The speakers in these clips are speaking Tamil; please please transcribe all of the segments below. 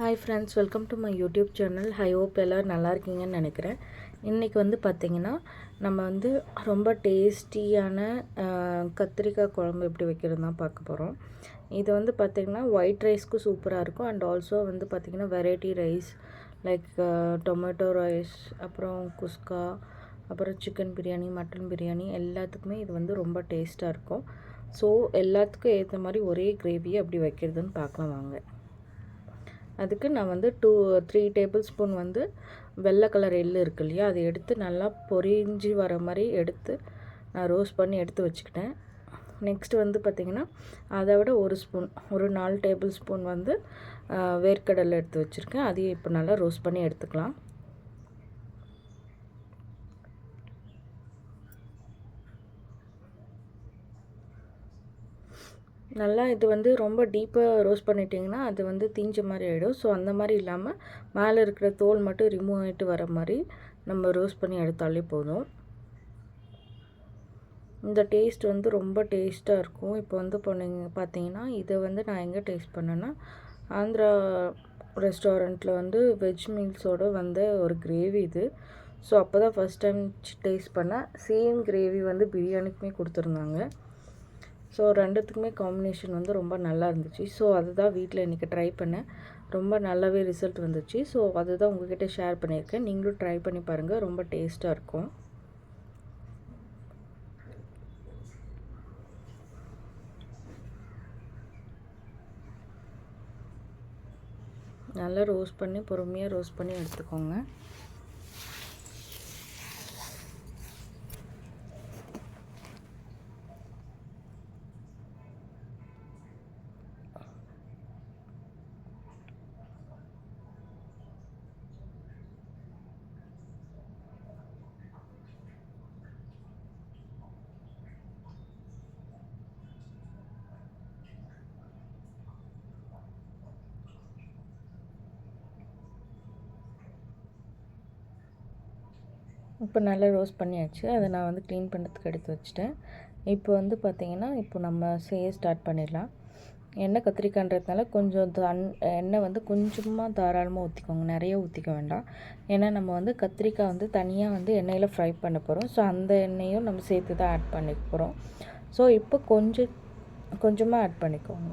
Hi friends welcome to my YouTube channel I hope எல்லோரும் நல்லா இருக்கீங்கன்னு நினைக்கிறேன். இன்றைக்கி வந்து பார்த்திங்கன்னா நம்ம வந்து ரொம்ப டேஸ்டியான கத்திரிக்காய் குழம்பு எப்படி வைக்கிறது தான் பார்க்க போகிறோம் இது வந்து பார்த்திங்கன்னா ஒயிட் ரைஸ்க்கு சூப்பராக இருக்கும். அண்ட் ஆல்சோ வந்து பார்த்திங்கன்னா variety rice like tomato rice அப்புறம் குஸ்கா அப்புறம் சிக்கன் பிரியாணி மட்டன் பிரியாணி எல்லாத்துக்குமே இது வந்து ரொம்ப டேஸ்ட்டாக இருக்கும். ஸோ எல்லாத்துக்கும் ஏற்ற மாதிரி ஒரே கிரேவியை அப்படி வைக்கிறதுன்னு பார்க்கலாம் வாங்க. அதுக்கு நான் வந்து டூ த்ரீ டேபிள் ஸ்பூன் வந்து வெள்ளை கலர் எள் இருக்கு இல்லையா அதை எடுத்து நல்லா பொரிஞ்சு வர மாதிரி எடுத்து நான் ரோஸ்ட் பண்ணி எடுத்து வச்சுக்கிட்டேன். நெக்ஸ்ட் வந்து பார்த்திங்கன்னா அதை விட ஒரு ஸ்பூன் ஒரு நாலு டேபிள் ஸ்பூன் வந்து வேர்க்கடலை எடுத்து வச்சுருக்கேன். அதையும் இப்போ நல்லா ரோஸ்ட் பண்ணி எடுத்துக்கலாம். நல்லா இது வந்து ரொம்ப டீப்பாக ரோஸ்ட் பண்ணிட்டிங்கன்னா அது வந்து தீஞ்ச மாதிரி ஆகிடும் ஸோ அந்த மாதிரி இல்லாமல் மேலே இருக்கிற தோல் மட்டும் ரிமூவ் ஆகிட்டு வர மாதிரி நம்ம ரோஸ்ட் பண்ணி எடுத்தாலே போதும். இந்த டேஸ்ட் வந்து ரொம்ப டேஸ்ட்டாக இருக்கும். இப்போ வந்து போனீங்க பார்த்தீங்கன்னா இதை வந்து நான் எங்கே டேஸ்ட் பண்ணேன்னா ஆந்திரா ரெஸ்டாரண்ட்டில் வந்து வெஜ் மீல்ஸோடு வந்த ஒரு கிரேவி இது. ஸோ அப்போ தான் ஃபஸ்ட் டைம் டேஸ்ட் பண்ணேன். சேம் கிரேவி வந்து பிரியாணிக்குமே கொடுத்துருந்தாங்க. ஸோ ரெண்டுத்துக்குமே காம்பினேஷன் வந்து ரொம்ப நல்லா இருந்துச்சு. ஸோ அதுதான் வீட்டில் இன்றைக்கி ட்ரை பண்ணேன். ரொம்ப நல்லாவே ரிசல்ட் வந்துச்சு. ஸோ அதுதான் உங்ககிட்ட ஷேர் பண்ணியிருக்கேன். நீங்களும் ட்ரை பண்ணி பாருங்கள் ரொம்ப டேஸ்ட்டாக இருக்கும். நல்லா ரோஸ்ட் பண்ணி பொறுமையாக ரோஸ்ட் பண்ணி எடுத்துக்கோங்க. இப்போ நல்லா ரோஸ்ட் பண்ணியாச்சு. அதை நான் வந்து க்ளீன் பண்ணுறதுக்கு எடுத்து வச்சுட்டேன். இப்போ வந்து பார்த்திங்கன்னா இப்போ நம்ம செய்ய ஸ்டார்ட் பண்ணிடலாம். எண்ணெய் கத்திரிக்காய்ன்றதுனால கொஞ்சம் தன் எண்ணெய் வந்து கொஞ்சமாக தாராளமாக ஊற்றிக்கோங்க நிறைய ஊற்றிக்க வேண்டாம். ஏன்னா நம்ம வந்து கத்திரிக்காய் வந்து தனியாக வந்து எண்ணெயில் ஃப்ரை பண்ண போகிறோம் ஸோ அந்த எண்ணெயும் நம்ம சேர்த்து தான் ஆட் பண்ணிக்க போகிறோம் ஸோ இப்போ கொஞ்சம் கொஞ்சமாக ஆட் பண்ணிக்கோங்க.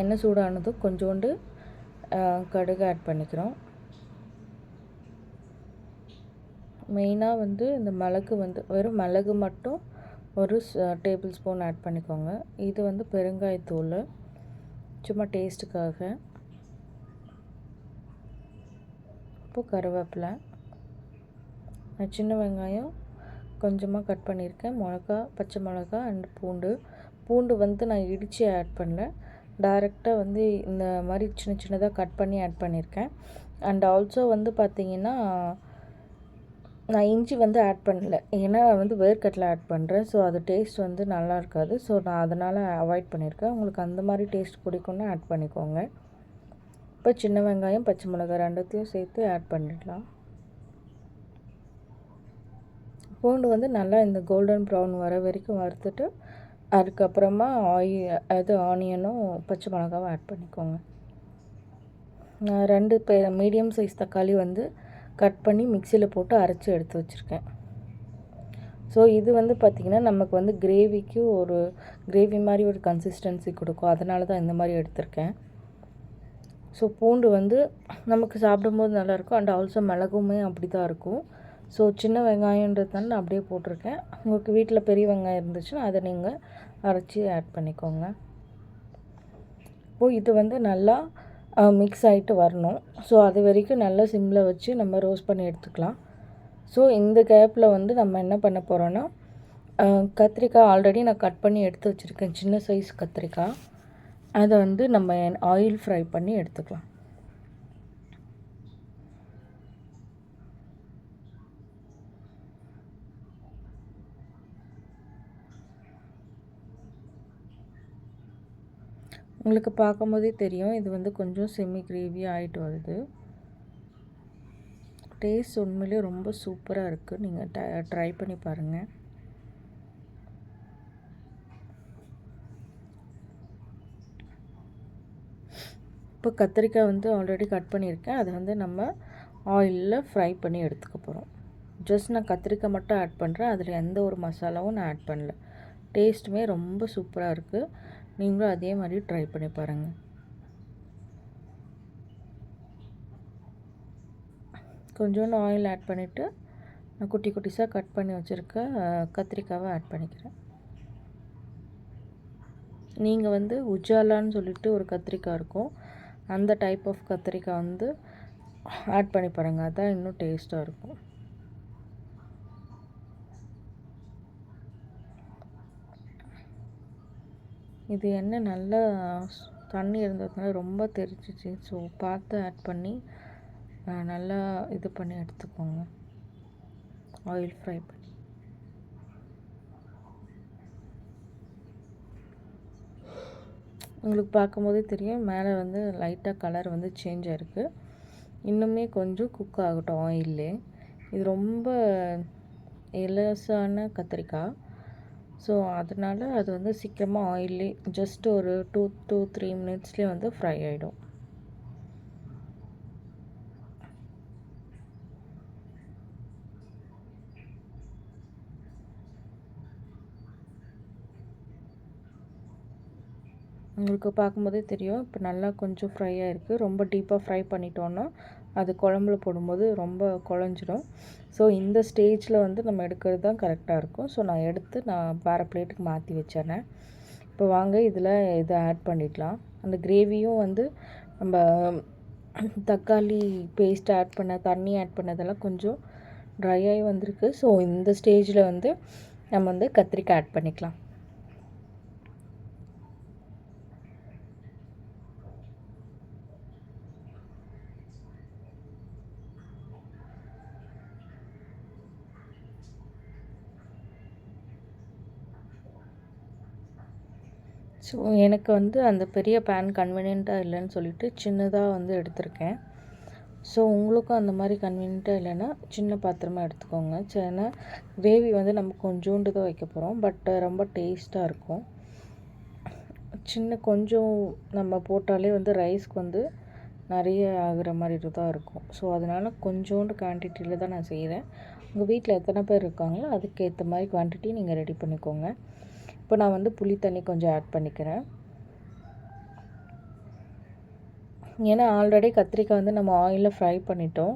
எண்ணெய் சூடானதும் கொஞ்சோண்டு கடுகு ஆட் பண்ணிக்கிறோம். மெயினாக வந்து இந்த மிளகு வந்து வெறும் மிளகு மட்டும் ஒரு டேபிள் ஸ்பூன் ஆட் பண்ணிக்கோங்க. இது வந்து பெருங்காயத்தூள். சும்மா டேஸ்ட்டுக்காக இப்போது கருவேப்பிலை. சின்ன வெங்காயம் கொஞ்சமாக கட் பண்ணியிருக்கேன். மிளகா பச்சை மிளகா அண்ட் பூண்டு. பூண்டு வந்து நான் இடித்து ஆட் பண்ணல. டைரெக்டாக வந்து இந்த மாதிரி சின்ன சின்னதாக கட் பண்ணி ஆட் பண்ணியிருக்கேன். அண்ட் ஆல்சோ வந்து பார்த்திங்கன்னா நான் இஞ்சி வந்து ஆட் பண்ணல. ஏன்னா வந்து வேர்க்கட்டில் ஆட் பண்ணுறேன் ஸோ அது டேஸ்ட் வந்து நல்லா இருக்காது. ஸோ நான் அதனால் அவாய்ட் பண்ணியிருக்கேன். உங்களுக்கு அந்த மாதிரி டேஸ்ட் பிடிக்கும்னா ஆட் பண்ணிக்கோங்க. இப்போ சின்ன வெங்காயம் பச்சை மிளகாய் ரெண்டுத்தையும் சேர்த்து ஆட் பண்ணிடலாம். பூண்டு வந்து நல்லா இந்த கோல்டன் ப்ரௌன் வர வரைக்கும் வறுத்துட்டு அதுக்கப்புறமா ஆயில் அது ஆனியனும் பச்சை மிளகாவும் ஆட் பண்ணிக்கோங்க. நான் ரெண்டு பே மீடியம் சைஸ் தக்காளி வந்து கட் பண்ணி மிக்சியில் போட்டு அரைச்சி எடுத்து வச்சுருக்கேன். ஸோ இது வந்து பார்த்திங்கன்னா நமக்கு வந்து கிரேவிக்கு ஒரு கிரேவி மாதிரி ஒரு கன்சிஸ்டன்சி கொடுக்கும். அதனால தான் இந்த மாதிரி எடுத்திருக்கேன். ஸோ பூண்டு வந்து நமக்கு சாப்பிடும்போது நல்லாயிருக்கும். அண்ட் ஆல்சோ மிளகுமே அப்படி தான் இருக்கும். ஸோ சின்ன வெங்காயன்றதுனால நான் அப்படியே போட்டிருக்கேன். உங்களுக்கு வீட்டில் பெரிய வெங்காயம் இருந்துச்சுன்னா அதை நீங்கள் அரைச்சி ஆட் பண்ணிக்கோங்க. இப்போது இது வந்து நல்லா மிக்ஸ் ஆகிட்டு வரணும். ஸோ அது வரைக்கும் நல்லா சிம்மில் வச்சு நம்ம ரோஸ்ட் பண்ணி எடுத்துக்கலாம். ஸோ இந்த கேப்பில் வந்து நம்ம என்ன பண்ண போகிறோன்னா கத்திரிக்காய் ஆல்ரெடி நான் கட் பண்ணி எடுத்து வச்சுருக்கேன். சின்ன சைஸ் கத்திரிக்காய். அதை வந்து நம்ம ஆயில் ஃப்ரை பண்ணி எடுத்துக்கலாம். உங்களுக்கு பார்க்கும்போதே தெரியும் இது வந்து கொஞ்சம் செமி கிரேவி ஆகிட்டு வருது. டேஸ்ட் உண்மையிலே ரொம்ப சூப்பராக இருக்குது நீங்கள் ட ட்ரை பண்ணி பாருங்கள் இப்போ கத்திரிக்காய் வந்து ஆல்ரெடி கட் பண்ணியிருக்கேன். அதை வந்து நம்ம ஆயிலில் ஃப்ரை பண்ணி எடுத்துக்க போகிறோம் ஜஸ்ட் நான் கத்திரிக்காய் மட்டும் ஆட் பண்ணுறேன் அதில் எந்த ஒரு மசாலாவும் நான் ஆட் பண்ணல. டேஸ்ட்டுமே ரொம்ப சூப்பராக இருக்குது நீங்களும் அதே மாதிரி ட்ரை பண்ணி பாருங்கள் கொஞ்சோண்டு ஆயில் ஆட் பண்ணிவிட்டு நான் குட்டி குட்டிஸாக கட் பண்ணி வச்சுருக்க கத்திரிக்காவை ஆட் பண்ணிக்கிறேன். நீங்கள் வந்து உஜாலான்னு சொல்லிட்டு ஒரு கத்திரிக்காய் இருக்கும். அந்த டைப் ஆஃப் கத்திரிக்காய் வந்து ஆட் பண்ணி பாருங்கள் அதான் இன்னும் டேஸ்ட்டாக இருக்கும். இது என்ன நல்லா தண்ணி இருந்ததுனால ரொம்ப தெரிச்சிச்சு ஸோ பார்த்து ஆட் பண்ணி நல்லா இது பண்ணி எடுத்துக்கோங்க. ஆயில் ஃப்ரை பண்ணி. உங்களுக்கு பார்க்கும்போதே தெரியும் மேலே வந்து லைட்டாக கலர் வந்து சேஞ்ச் ஆகிருக்கு இன்னுமே கொஞ்சம் குக் ஆகட்டும் ஆயிலே இது ரொம்ப இலசான கத்திரிக்காய். ஸோ அதனால் அது வந்து சீக்கிரமாக ஆயிலே ஜஸ்ட் ஒரு டூ டூ த்ரீ மினிட்ஸ்லேயே வந்து ஃப்ரை ஆகிடும் உங்களுக்கு பார்க்கும்போதே தெரியும் இப்போ நல்லா கொஞ்சம் ஃப்ரை ஆகிருக்கு ரொம்ப டீப்பாக ஃப்ரை பண்ணிட்டோன்னா அது குழம்புல போடும்போது ரொம்ப குழஞ்சிடும். ஸோ இந்த ஸ்டேஜில் வந்து நம்ம எடுக்கிறது தான் கரெக்டாக இருக்கும். ஸோ நான் எடுத்து நான் வேறு பிளேட்டுக்கு மாற்றி வச்சிடறேன். இப்போ வாங்க இதில் இதை ஆட் பண்ணிடலாம் அந்த கிரேவியும் வந்து நம்ம தக்காளி பேஸ்ட் ஆட் பண்ண தண்ணி ஆட் பண்ணதெல்லாம் கொஞ்சம் ட்ரை ஆகி வந்திருக்கு. ஸோ இந்த ஸ்டேஜில் வந்து நம்ம வந்து கத்திரிக்காய் ஆட் பண்ணிக்கலாம். ஸோ எனக்கு வந்து அந்த பெரிய பேன் கன்வீனியண்ட்டாக இல்லைன்னு சொல்லிட்டு சின்னதாக வந்து எடுத்திருக்கேன். ஸோ உங்களுக்கும் அந்த மாதிரி கன்வீனியண்ட்டாக இல்லைன்னா சின்ன பாத்திரமாக எடுத்துக்கோங்க. ஏன்னா கிரேவி வந்து நம்ம கொஞ்சோண்டு தான் வைக்க போகிறோம் பட் ரொம்ப டேஸ்ட்டாக இருக்கும். சின்ன கொஞ்சம் நம்ம போட்டாலே வந்து ரைஸ்க்கு வந்து நிறைய ஆகிற மாதிரி தான் இருக்கும். ஸோ அதனால் கொஞ்சோண்டு குவான்டிட்டியில் தான் நான் செய்கிறேன் உங்கள் வீட்டில் எத்தனை பேர் இருக்காங்களோ அதுக்கேற்ற மாதிரி குவான்டிட்டி நீங்கள் ரெடி பண்ணிக்கோங்க. இப்போ நான் வந்து புளி தண்ணி கொஞ்சம் ஆட் பண்ணிக்கிறேன். ஏன்னா ஆல்ரெடி கத்திரிக்காய் வந்து நம்ம ஆயிலில் ஃப்ரை பண்ணிட்டோம்.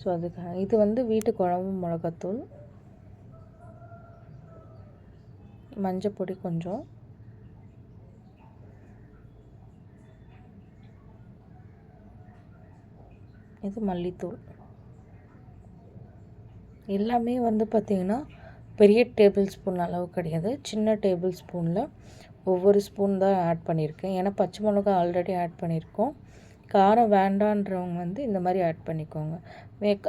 ஸோ அதுக்காக இது வந்து வீட்டு குழம்பு மிளகாத்தூள். மஞ்சள் பொடி கொஞ்சம். இது மல்லித்தூள். எல்லாமே வந்து பார்த்திங்கன்னா பெரிய டேபிள் ஸ்பூன் அளவு கிடையாது. சின்ன டேபிள் ஸ்பூனில் ஒவ்வொரு ஸ்பூன் தான் ஆட் பண்ணியிருக்கேன். ஏன்னா பச்சை மிளகா ஆல்ரெடி ஆட் பண்ணியிருக்கோம். காரம் வேண்டான்றவங்க வந்து இந்த மாதிரி ஆட் பண்ணிக்கோங்க.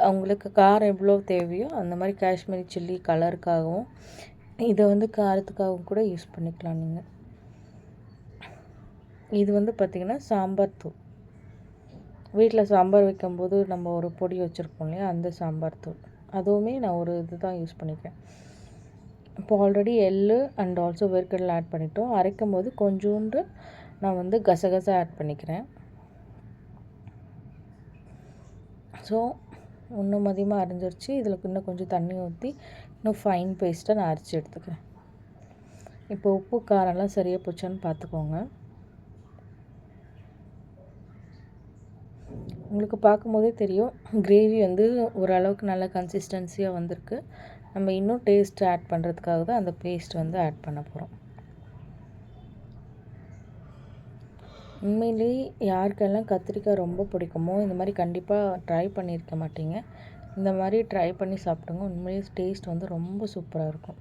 அவங்களுக்கு காரம் எவ்வளோ தேவையோ அந்த மாதிரி காஷ்மீரி சில்லி கலருக்காகவும் இதை வந்து காரத்துக்காகவும் கூட யூஸ் பண்ணிக்கலாம் நீங்கள் இது வந்து பார்த்திங்கன்னா சாம்பார் தூள் வீட்டில் சாம்பார் வைக்கும்போது நம்ம ஒரு பொடி வச்சுருப்போம் இல்லையா அந்த சாம்பார் தூள். அதுவுமே நான் ஒரு இது தான் யூஸ் பண்ணிக்கிறேன் இப்போ ஆல்ரெடி எள்ளு அண்ட் ஆல்சோ வேர்க்கடலை ஆட் பண்ணிட்டோம். அரைக்கும் போது கொஞ்சோண்டு நான் வந்து கசகசா ஆட் பண்ணிக்கிறேன். ஸோ இன்னும் அதிகமாக அரைஞ்சிருச்சு. இதில் இன்னும் கொஞ்சம் தண்ணி ஊற்றி இன்னும் ஃபைன் பேஸ்ட்டாக நான் அரைச்சி எடுத்துக்கிறேன். இப்போ உப்பு காரம்லாம் சரியாக போச்சான்னு பார்த்துக்கோங்க உங்களுக்கு பார்க்கும்போதே தெரியும் கிரேவி வந்து ஓரளவுக்கு நல்ல கன்சிஸ்டன்சியாக வந்திருக்கு. நம்ம இன்னும் டேஸ்ட் ஆட் பண்ணுறதுக்காக தான் அந்த பேஸ்ட் வந்து ஆட் பண்ண போகிறோம் உண்மையிலேயே யாருக்கெல்லாம் கத்திரிக்காய் ரொம்ப பிடிக்குமோ இந்த மாதிரி கண்டிப்பாக ட்ரை பண்ணியிருக்க மாட்டீங்க. இந்த மாதிரி ட்ரை பண்ணி சாப்பிடுங்க. உண்மையிலேயே டேஸ்ட் வந்து ரொம்ப சூப்பராக இருக்கும்.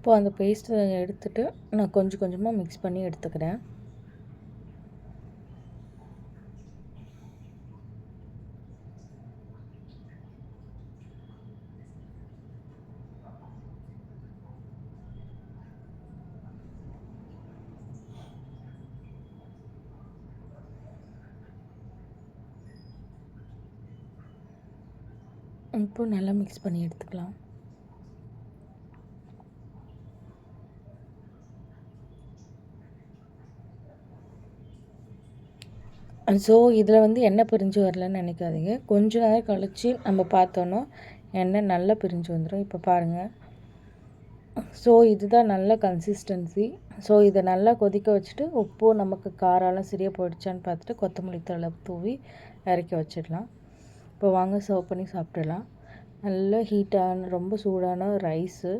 இப்போது அந்த பேஸ்ட்டை எடுத்துகிட்டு நான் கொஞ்சம் கொஞ்சமாக மிக்ஸ் பண்ணி எடுத்துக்கிறேன். இப்போ நல்லா மிக்ஸ் பண்ணி எடுத்துக்கலாம். ஸோ இதில் வந்து எண்ணெய் பிரிஞ்சு வரலன்னு நினைக்காதீங்க. கொஞ்ச நேரம் கழித்து நம்ம பார்த்தோன்னா எண்ணெய் நல்லா பிரிஞ்சு வந்துடும் இப்போ பாருங்கள் ஸோ இதுதான் நல்ல கன்சிஸ்டன்சி ஸோ இதை நல்லா கொதிக்க வச்சுட்டு உப்பு நமக்கு காரெல்லாம் சரியாக போயிடுச்சான்னு பார்த்துட்டு கொத்தமல்லி தழை தூவி இறக்கி வச்சிடலாம். இப்போ வாங்க சர்வ் பண்ணி சாப்பிடலாம். நல்ல ஹீட்டான ரொம்ப சூடான ரைஸு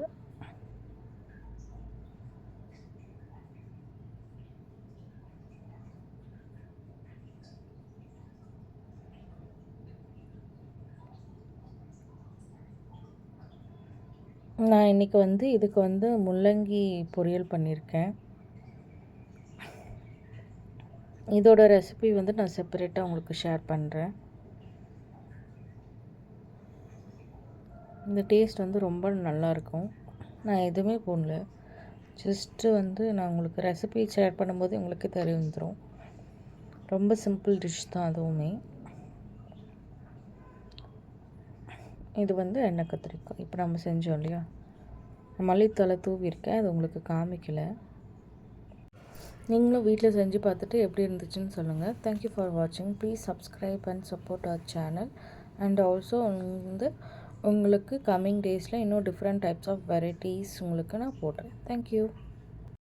நான் இன்றைக்கி வந்து இதுக்கு வந்து முள்ளங்கி பொரியல் பண்ணியிருக்கேன் இதோட ரெசிபி வந்து நான் செப்பரேட்டாக உங்களுக்கு ஷேர் பண்ணுறேன் இந்த டேஸ்ட் வந்து ரொம்ப நல்லாயிருக்கும் நான் எதுவுமே போடல. ஜஸ்ட்டு வந்து நான் உங்களுக்கு ரெசிபி ஷேர் பண்ணும்போது உங்களுக்கு தெரிய வந்துடும் ரொம்ப சிம்பிள் டிஷ் தான் அதுவுமே. இது வந்து எண்ணெய் கத்திரிக்காய் இப்போ நம்ம செஞ்சோம் இல்லையா? மல்லித்தலை தூவிருக்கேன் அது உங்களுக்கு காமிக்கலை. நீங்களும் வீட்டில் செஞ்சு பார்த்துட்டு எப்படி இருந்துச்சுன்னு சொல்லுங்கள் தேங்க்யூ ஃபார் வாட்சிங் please subscribe and support our channel and also வந்து உங்களுக்கு கம்மிங் டேஸில் இன்னும் டிஃப்ரெண்ட் டைப்ஸ் ஆஃப் வெரைட்டிஸ் உங்களுக்கு நான் போடுறேன். தேங்க்யூ